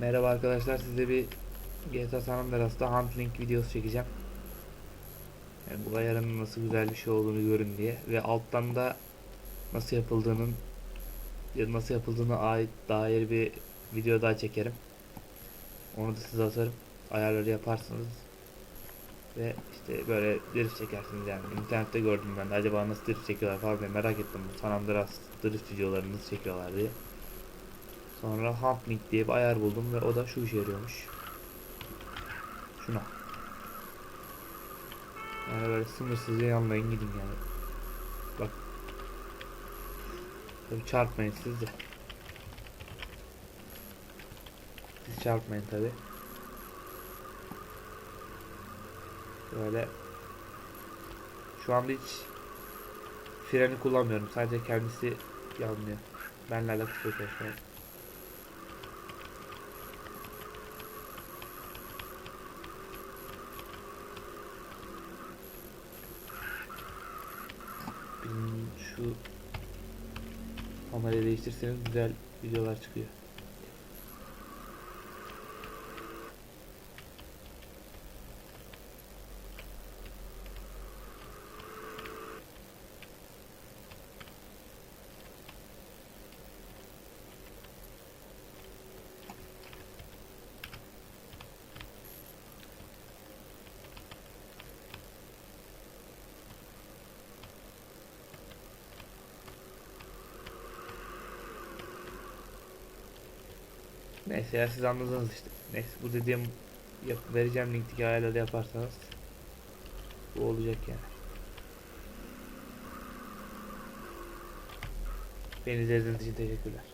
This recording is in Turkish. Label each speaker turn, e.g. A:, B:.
A: Merhaba arkadaşlar size bir GTA San Andreas'ta Hunting videosu çekeceğim. Yani bu ayarın nasıl güzel bir şey olduğunu görün diye ve alttan da nasıl yapıldığının ya nasıl yapıldığına ait dair bir video daha çekerim. Onu da size atarım. Ayarları yaparsınız. Ve işte böyle drift çekersiniz yani. İnternette gördüm ben de acaba nasıl drift çekiyorlar falan diye merak ettim. San Andreas drift videolarını nasıl çekiyorlar diye. Sonra Huntlink diye bir ayar buldum ve o da şu işe yarıyormuş. Şuna. Yani böyle sınırsızca yanlayın gidin yani. Bak. Tabii çarpmayın siz de. Siz çarpmayın tabi. Böyle. Şu anda hiç freni kullanmıyorum. Sadece kendisi yanlıyor. Benle alakası yok şu kamerayı değiştirseniz güzel videolar çıkıyor. Neyse ya siz anladınız işte. Neyse bu dediğim yap, vereceğim linkteki ayarları yaparsanız bu olacak yani. Beni izlediğiniz için teşekkürler.